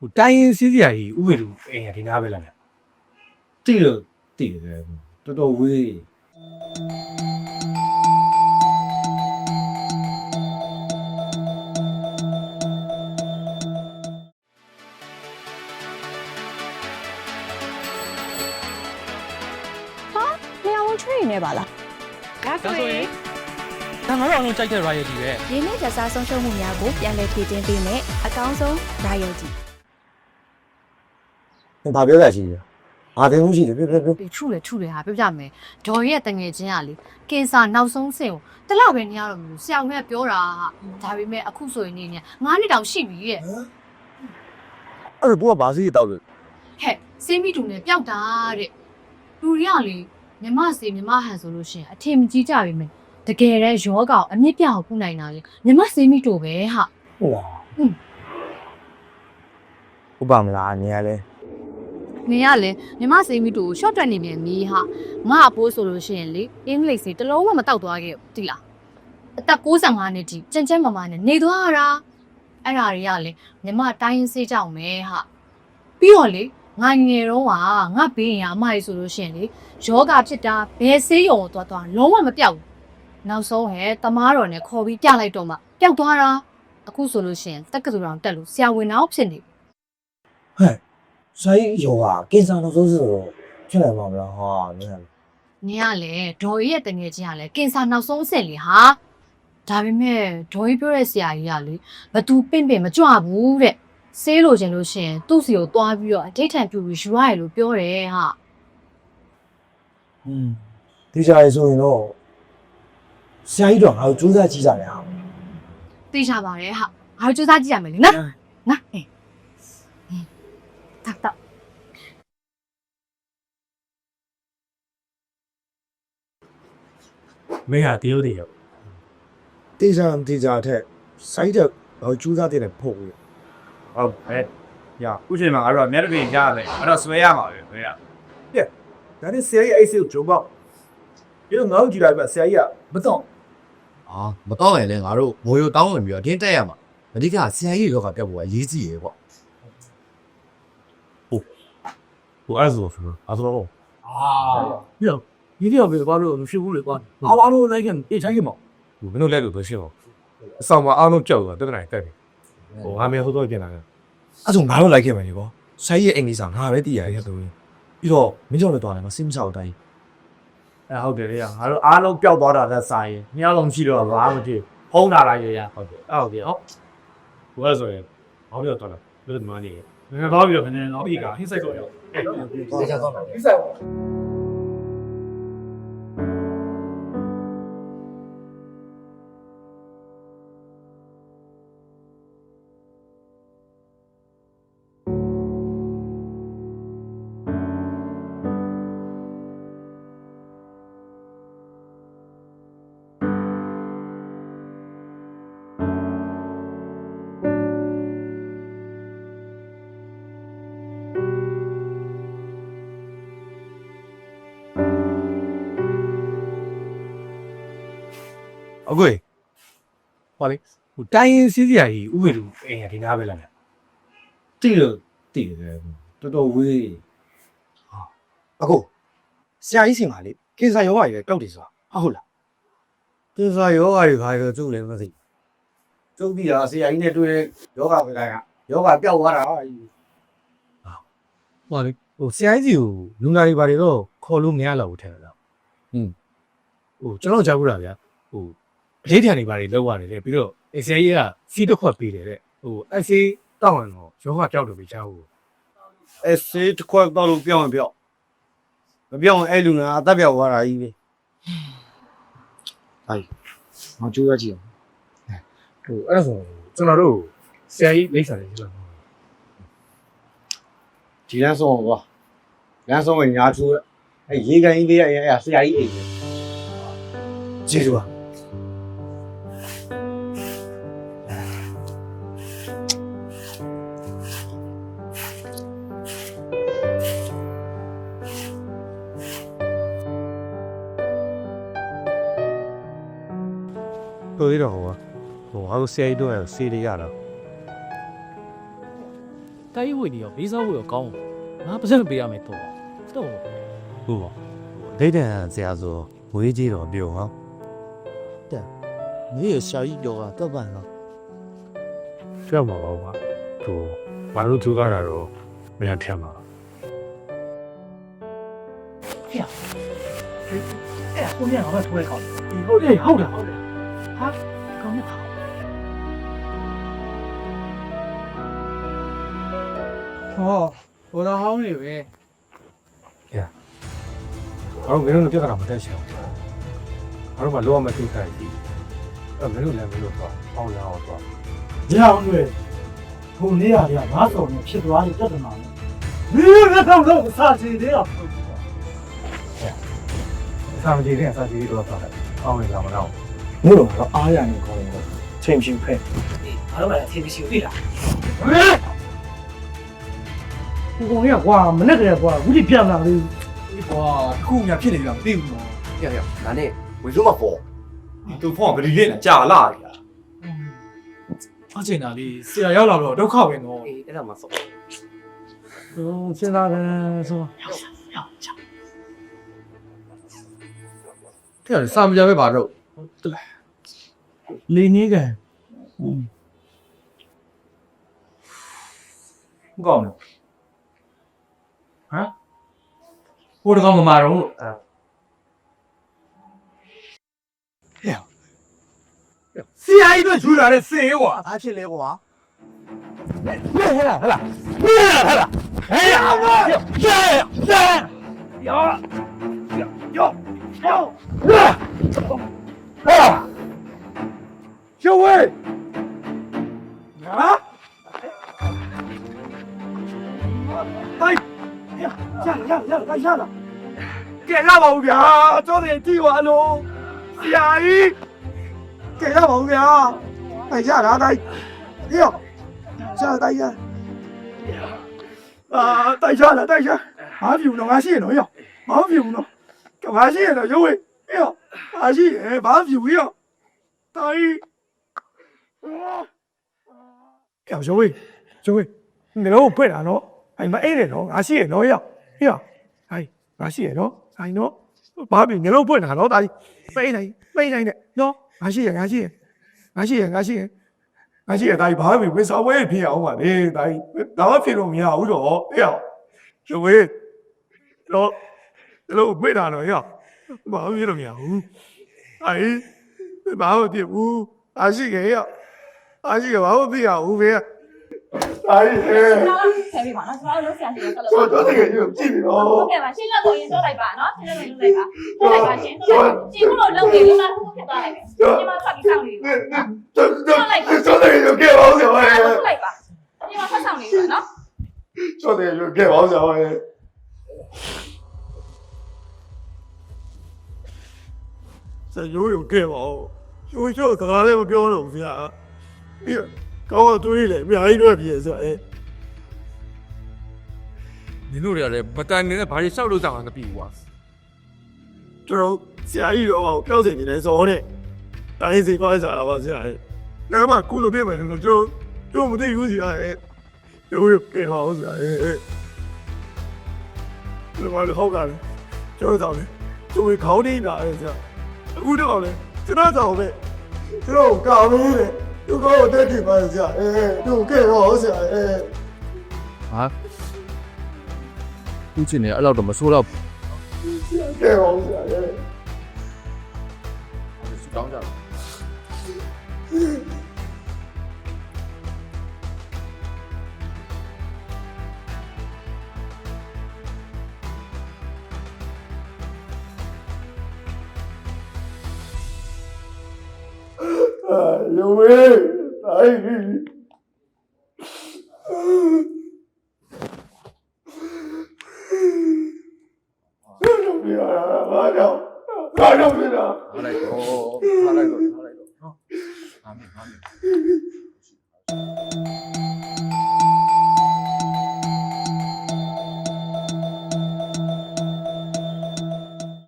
ဟိုတိုင်းရင်စီးစရာကြီးဥပဒေအိမ်ကဒီနားပဲလားဗျတိလို့တိတယ်တော်တော်ဝေးလျှောင်းချွေနေပါလားဒါဆိုရင်ဒါငါတို့အောင်လုံးကြိုက်တဲ့ royalty ပဲ ရင်းနှီးကြစားဆုံးရှုံးမှုများကိုပြန်လည်ဖြည့်တင်းပေးမယ်အကောင်းဆုံး royalty ။ဘာပြောရရှိလဲ။အာတင်မှုရှိတယ်ပြောပြောပြောဒီထုလေထုလေဟာပြောပြမယ်ဒေါ်ရဲ့တငယ်ချင်းကလေကင်ဆာနောက်ဆုံးဆင့်ကိုတလောက်ပဲနေရတော့မျိုးဆရာကပြောတာဟာဒါပေမဲ့အခုဆိုရင်နေနေငါးနှစ်တောင်ရှိပြီရဲ့။အဲ့ဒါဘောကဘာစီတောက်လို့ဟဲ့စင်းမီတူနဲ့ပျောက်တာတဲ့လူတွေကလေမြမစီမြမဟန်ဆိုလို့ရှိရင်အထင်မကြီးကြပြီမယ်တကယ်တည်းယောဂါကိုအမြင့်ပြအောင်ကုနိုင်တာလေမြမစင်းမီတူပဲဟာ ဟုတ်လား။ဟုတ်ပါမလားနေရလဲ နေရလေမြမစင်းမီတူကို short တွက်နေမြန်မီးဟာငါအဖိုးဆိုလို့ရှိရင်လေအင်္ဂလိပ်စီတစ်လုံးမှမတောက်သွားခဲ့ဘူးတိလားအသက်65နှစ်ထိကြင်ကြင်မမနဲ့နေသွားတာအဲ့ဓာတွေကလေမြမတိုင်းရင်းစေးကြောင်ပဲဟာပြီးတော့လေငါငယ်တော့ကငါဘေးရင်အမကြီးဆိုလို့ရှိရင်လေယောဂဖြစ်တာဘယ်ဆေးရုံကိုသွားသွားလုံးဝမပြောက်ဘူးနောက်ဆုံးဟဲ့တမားတော်နဲ့ခေါ်ပြီးပြလိုက်တော့မှပျောက်သွားတာအခုဆိုလို့ရှိရင်တက္ကသိုလ်တော်တက်လို့ဆရာဝန်တော်ဖြစ်နေ။ဟဲ့။ ဆိုင်ယောဂကင်ဆာနောက်ဆုံးဆိုတော့ဖြစ်နိုင်မှာမလားဟာနေရလဲ။နင်ကလည်းဒေါ်ကြီးရဲ့တငယ်ချင်းကလည်းကင်ဆာနောက်ဆုံးအဆင့်လေဟာ။ဒါပေမဲ့ဒေါ်ကြီးပြောတဲ့ဆရာကြီးကလေဘသူပင့်ပင့်မကြွဘူးတဲ့။ဆေးလို့ခြင်းလို့ရှရင်သူ့စီကိုသွားပြီးတော့အဋိဌံပြူပြီးယူရတယ်လို့ပြောတယ်ဟာ။อืมဒီကြရဲဆိုရင်တော့ဆရာကြီးတော့ငါတို့စူးစမ်းကြည့်ကြတယ်ဟာ။သိကြပါတယ်ဟာ။ငါတို့စူးစမ်းကြည့်ရမယ်လေနော်။နော်။အေး။ဟင်း တောက်တောက်မင်းဟာတရုတ်တွေရော။တေချာတေချာထက်စိုက်တဲ့ဟိုစူးစမ်းတဲ့ဖို့ရဟုတ်ပဲရအခုချိန်မှာငါတို့ကမျက်နှာပြင်ရမယ်အဲ့တော့ဆွဲရမှာပဲဆွဲရဒါနဲ့ဆရာကြီးအဲ့စိကိုဂျုံပေါက်ပြီးတော့ငါတို့ကြည့်လိုက်ပါဆရာကြီးကမတော့အာမတော့ရင်လည်းငါတို့မိုးရိုတောင်းဝင်ပြီးတော့တင်းတက်ရမှာအဓိကဆရာကြီးရောကပြတ်ဖို့ကရေးကြည့်ရေပေါ့ ဟိုအဲ့ဒါဆိုဆိုအဲ့ဒါတော့ပြီးတော့ဒီတယောက်ပဲဘာလို့မရှိဘူးလေကွာအားအားလို့လိုက်ခင်အေးဆိုင်ခင်ပေါ့ဟိုမင်းတို့လက်လို့ပဲရှင်းအောင်အဆောင်မှာအားလုံးကြောက်သွားတက်နေတက်ပြီဟိုငါမင်းဟိုတော့ပြင်လာတယ်အဲ့ဆိုငါတို့လိုက်ခဲ့မယ်လေကောဆိုင်ရဲ့အင်္ဂလိပ်စာငါပဲသိရတယ်တူပြီးတော့မင်းကြောင့်လည်းတော်တယ်မစင်မချောက်တိုင်းအဲဟုတ်တယ်လေရငါတို့အားလုံးပျောက်သွားတာသက်ဆိုင်ရင်နှစ်ယောက်လုံးရှိတော့ဘာမှမဖြစ်ဖုံးတာလိုက်ရရဟုတ်တယ်အဲ့ဟုတ်တယ်ဟုတ်ဟိုအဲ့ဆိုရင်ဘာပြောတော့လဲဘယ်လိုမှနေငါတော့ပြီးတော့ခဏတော့ဤကဟင်းဆိုင်တော့ရော တေချာတော့မယ် အကွေဟောလေဟိုတိုင်းရင်စီးစရာကြီးဥပဒေအိမ်ကဒီနားပဲလားဗျတိလို့တိတယ်တော်တော်ဝေးအခုဆရာကြီးစင်ပါလေကင်ဆာယောဂကြီးပဲတောက်တယ်ဆိုတာဟုတ်လားတေစာယောဂါတွေခါရကျုပ်လည်းမသိကျုပ်ပြီးတာဆရာကြီးနဲ့တွေ့ယောဂပဲကယောဂပျောက်သွားတာဟာဟောလေဟိုဆရာကြီးစီကိုလူနာတွေဘာတွေတော့ခေါ်လို့မရတော့ဘူးထဲလားဟွန်းဟိုကျွန်တော်ကြားဘူးတာဗျာဟို အလေးတံတွေဘာတွေလောက်ရတယ်လေပြီးတော့ဆရာကြီးကစီးတစ်ခွက်ပေးတယ်တဲ့ဟိုအစီတောက်ရင်တော့ယောဂကြောက်တယ်ပဲကြားဘူးအဲစေးတစ်ခွက်တော့လို့ပြောင်းရင်ပြောင်းမပြောင်းအဲ့လူနာအသက်ပြောက်သွားတာကြီးပဲငါကြိုးရကြည့်အောင်ဟိုအဲ့ဒါဆိုကျွန်တော်တို့ဆရာကြီးလိမ့်စာလေးရှိလားဒီလမ်းဆုံးကွာလမ်းဆုံးဝင်ညာချိုးအဲရေကန်ကြီးလေးရအဲဆရာကြီးအိမ်ကျေးဇူးပါ ဟိုဟာကိုဆရာကြီးတို့ကစေးလေးရတာတာကြီးဝင်နေရောလေးစားဖို့ရောကောင်းငါပါစက်မပေးရမယ်တော့တော့ဟုတ်ပါဒိတ်တန်ဆရာဆိုငွေကြီးတော်ပြောဟောတဲ့ငွေကိုဆရာကြီးပြောတာတော့ပါတော့ကြွမှာပါဘာသူဘာလို့သူကားတာတော့မရထက်မှာဟဲ့အဲ့ကိုမြန်အောင်ထွက်ခေါ်ဒီဟုတ်တယ်ဟုတ်တယ်ဟုတ်တယ်ဟာကောင်းနေပါ ဟောဟိုတော့ဟောင်းနေပဲငါတို့မင်းတို့ပြဿနာမတက်ချင်ဘူးငါတို့ကလောရမယ့်ကိစ္စကြီးအဲမင်းတို့လည်းမင်းတို့တော့ပေါင်းလာအောင်တော့ညအောင်တွေခုနေရတွေကငါစုံနေဖြစ်သွားတဲ့ပြဿနာနဲ့မင်းတို့တော့တော့အစာချေသေးတာဖြစ်သွားအစာမချေသေးအစာချေသေးတော့ပါလားအောင်းနေလာမတော့ဘူးတို့ကတော့အားရနေခေါ်နေတော့ချိန်ဖြူဖက်ငါတို့ကချိန်ဖြူပြီလား ဟိုကောင်ကကွာမနဲ့တည်းကွာအခုဒီပြန်လာသေးဟွာခုညာဖြစ်နေပြီလားမသိဘူးနော်ရရဒါနဲ့ဝေစုမပေါ်သူဖုန်းကဂရီလေးနဲ့ကြာလာပြီလားအချင်းသားလေးဆရာရောက်လာတော့ဒုက္ခပဲနော်အေးအဲ့ဒါမှစောဘူးစဉ်းစားတယ်ဆိုတဲ့စာမကြပဲပါတော့လင်းနေကကောင်းတယ် ဟမ်ဟိုတကောင်မမာတော့လို့အဲဆရာကြီးတို့ယူလာတဲ့စင်ရွာအားဖြစ်လေကွာ小 ကဲလောက်ပါဘူးဗျာကျိုးစင်ကြည့်ပါအလိုဆရာကြီးကဲလောက်ပါဘူးဗျာအဲရတာတိုင်းဒီရောဆရာတိုင်းရအာတိုင်းရလားတိုင်းရဘာဖြူတော့ငါရှိရနော်ရောဘာဖြူနော်ကဘာရှိရနော်ရုပ်ဝေးရောဘာရှိရဘာဖြူရောတိုင်းယောရုပ်ဝေးရုပ်ဝေးနေလို့ပြတာနော်အိမ်မအဲ့တယ်နော်ငါရှိရနော်ရောရောဟိုင်းငါရှိရနော် ဟိုင်နော်ဘာပြီနေတော့ဖွင့်တာနော်ဒါကြီးပိတ်နိုင်ပိတ်နိုင်တဲ့နော်ငါရှိရငါရှိရငါရှိရငါရှိရငါရှိရဒါကြီးဘာပြီဝေစာဝဲဖြစ်အောင်ပါလေဒါကြီးဒါမှဖြစ်လို့မရဘူးတော့အေးရှုံးဝေးတော့ဒီလိုဖွင့်တာနော်ရဘာဖြစ်လို့မရဘူးအဲ့ဘာလို့ဖြစ်ဘူးအားရှိရရအားရှိရဘာလို့သိရဘူးဘေးအားရှိတ ယ်ဆယ်ပြီပါနော်ကျွန်တော်တို့ဆရာရှင်ဆက်လို့ဆိုတော့တကယ်ကြီးကြည့်ပြီးတော့ဟုတ်ကဲ့ပါရှင်းလက်ကိုရင်တော့လိုက်ပါနော်ရှင်းလက်ကိုရင်တော့လိုက်ပါရှင်းလိုက်ပါရှင်းရှင်းလို့လုံးနေလို့လားသူဖြစ်သွားလိုက်မယ်ဒီမှာထွက်ပြီးဆောင်နေပြီတော်တော်တော်တကယ်ကြည့်ပါဦးဆရာဟုတ်လိုက်ပါဒီမှာထွက်ဆောင်နေပြီနော်တော်တကယ်ကြည့်ပါဦးဆရာဆရာရိုးရိုးကြည့်ပါဦးရိုးရိုးကကားလေးမပြောတော့ဘူးဆရာပြီးကောင်းတော့တွေးလေအများကြီးတော့ပြည့်ဆိုအဲ နင်တို့တွေကလည်းမတန်နေတဲ့ဘာတွေရှောက်လို့ကြောင်မသိဘူးကွာကျွန်တော်ဆရာကြီးတော့ပြောက်စင်နေတယ်စောတဲ့တိုင်းစီပါစားတာပါဆရာ။ဒါမှကုလို့ပြမယ်လို့ကျွန်တော်ကျွန်တော်မသိဘူးဆရာရဲ့။ရိုးရိုးကေဟောဆရာရဲ့။ဒီမှာလည်းဟောက်တာလေ။ကျွန်တော်တောင်းလေ။ကျွန်တော်ခေါင်းနေတာလေဆရာ။အခုတော့လေကျွန်တော်တောင်းပဲ။ကျွန်တော်ကောင်းနေတယ်။သူကောတက်ကြည့်ပါဆရာ။အဲသူကေဟောဆရာ။အဲဟာ သူချင်းနေအဲ့လောက်တော့မဆိုးတော့ကေဟောဆရာရဲ့ဆူတောင်းကြတယ်။ အာရိုးဝေးတိုင်းဘယ်လိုလဲဘာကြောင့်ဘာကြောင့်လဲဟာလိုက်တော့ဟာလိုက်တော့ဟာလိုက်တော့နော်ဟာမင်းဟာမင်း